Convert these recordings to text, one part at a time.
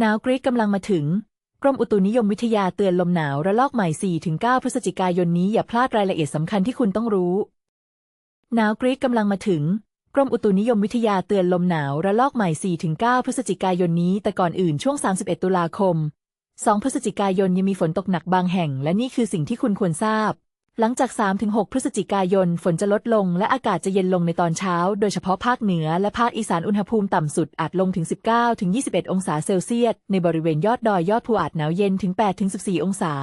หนาวกรีดกำลังมาถึง กรมอุตุนิยมวิทยาเตือนลมหนาวระลอกใหม่ 4-9 พฤศจิกายนนี้อย่าพลาดรายละเอียดสำคัญที่คุณต้องรู้ หนาวกรีดกำลังมาถึง กรมอุตุนิยมวิทยาเตือนลมหนาวระลอกใหม่ 4-9 พฤศจิกายนนี้ แต่ก่อนอื่นช่วง 31 ตุลาคม 2 พฤศจิกายนยังมีฝนตกหนักบางแห่ง และนี่คือสิ่งที่คุณควรทราบ หลังจาก 3-6 พฤศจิกายน ฝนจะลดลงและอากาศจะเย็นลงในตอนเช้า โดยเฉพาะภาคเหนือและภาคอีสานอุณหภูมิต่ำสุดอาจลงถึง 19-21 องศาเซลเซียส ในบริเวณยอดดอยยอดภูอาจหนาวเย็นถึง 8-14 องศา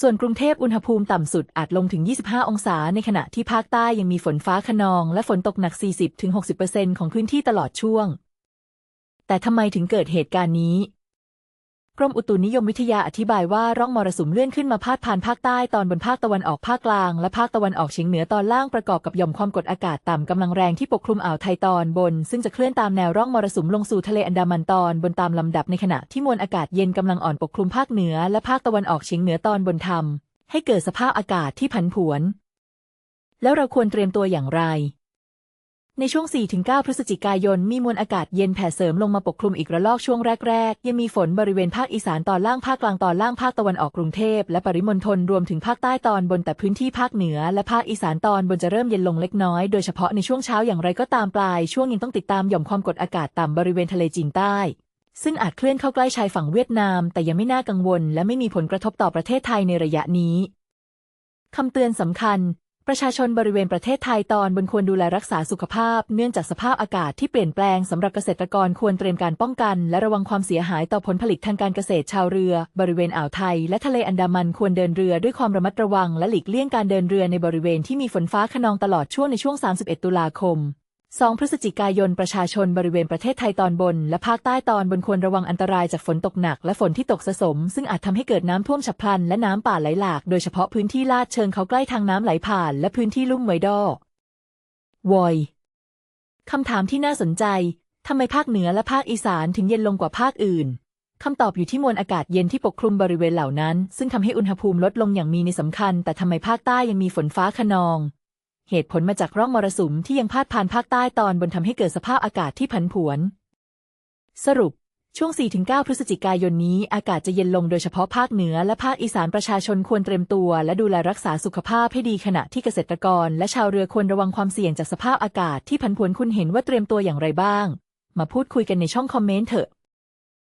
ส่วนกรุงเทพอุณหภูมิต่ำสุดอาจลงถึง 25 องศา ในขณะที่ภาคใต้ยังมีฝนฟ้าคะนอง และฝนตกหนัก 40-60%ของพื้นที่ตลอดช่วง แต่ทำไมถึงเกิดเหตุการณ์นี้ กรมอุตุนิยมวิทยาอธิบายว่าร่องมรสุมเลื่อนขึ้นมาพาดผ่านภาคใต้ตอนบนภาคตะวันออกภาคกลางและภาคตะวันออกเฉียงเหนือตอนล่างประกอบกับหย่อมความกดอากาศต่ำกำลังแรงที่ปกคลุมอ่าวไทยตอนบน ซึ่งจะเคลื่อนตามแนวร่องมรสุมลงสู่ทะเลอันดามันตอนบนตามลำดับในขณะที่มวลอากาศเย็นกำลังอ่อนปกคลุมภาคเหนือและภาคตะวันออกเฉียงเหนือตอนบนทำให้เกิดสภาพอากาศที่ผันผวน แล้วเราควรเตรียมตัวอย่างไร ในช่วง 4-9 พฤศจิกายน มีมวลอากาศเย็นแผ่เสริมลงมาปกคลุมอีกระลอกช่วงแรก ๆ ยังมีฝนบริเวณภาคอีสานตอนล่างภาคกลางตอนล่างภาคตะวันออกกรุงเทพและปริมณฑลรวมถึงภาคใต้ตอนบนแต่พื้นที่ภาคเหนือ และภาคอีสานตอนบนจะเริ่มเย็นลงเล็กน้อย โดยเฉพาะในช่วงเช้าอย่างไรก็ตามปลายช่วงยังต้องติดตามหย่อมความกดอากาศต่ำบริเวณทะเลจีนใต้ ซึ่งอาจเคลื่อนเข้าใกล้ชายฝั่งเวียดนาม แต่ยังไม่น่ากังวล และไม่มีผลกระทบต่อประเทศไทยในระยะนี้คำเตือนสำคัญ ประชาชนบริเวณประเทศไทยตอนบนควรดูแลรักษาสุขภาพ เนื่องจากสภาพอากาศที่เปลี่ยนแปลงสำหรับเกษตรกรควรเตรียมการป้องกัน และระวังความเสียหายต่อผลผลิตทางการเกษตรชาวเรือ บริเวณอ่าวไทย และทะเลอันดามันควรเดินเรือด้วยความระมัดระวัง และหลีกเลี่ยงการเดินเรือในบริเวณที่มีฝนฟ้าขนองตลอดช่วงในช่วง 31 ตุลาคม 2 พฤศจิกายนประชาชนบริเวณประเทศไทยตอนบน และภาคใต้ตอนบนควรระวังอันตรายจากฝนตกหนัก และฝนที่ตกสะสม ซึ่งอาจทำให้เกิดน้ำท่วมฉับพลัน และน้ำป่าไหลหลาก โดยเฉพาะพื้นที่ลาดเชิงเขาใกล้ทางน้ำไหลผ่าน และพื้นที่ลุ่มไวดอวอยคำถามที่น่าสนใจทำไมภาคเหนือและภาคอีสานถึงเย็นลงกว่าภาคอื่นคำตอบอยู่ที่มวลอากาศเย็นที่ปกคลุมบริเวณเหล่านั้น ซึ่งทำให้อุณหภูมิลดลงอย่างมีในสำคัญ แต่ทำไมภาคใต้ยังมีฝนฟ้าคะนอง เหตุผลมาจากร่องมรสุมที่ยังพาดผ่านภาคใต้ตอนบนทำให้เกิดสภาพอากาศที่ผันผวน สรุป ช่วง 4-9 พฤศจิกายนนี้อากาศจะเย็นลงโดยเฉพาะภาคเหนือและภาคอีสานประชาชนควรเตรียมตัว และดูแลรักษาสุขภาพให้ดีขณะที่เกษตรกร และชาวเรือควรระวังความเสี่ยงจากสภาพอากาศที่ผันผวนคุณเห็นว่าเตรียมตัวอย่างไรบ้าง มาพูดคุยกันในช่องคอมเมนต์เถอะ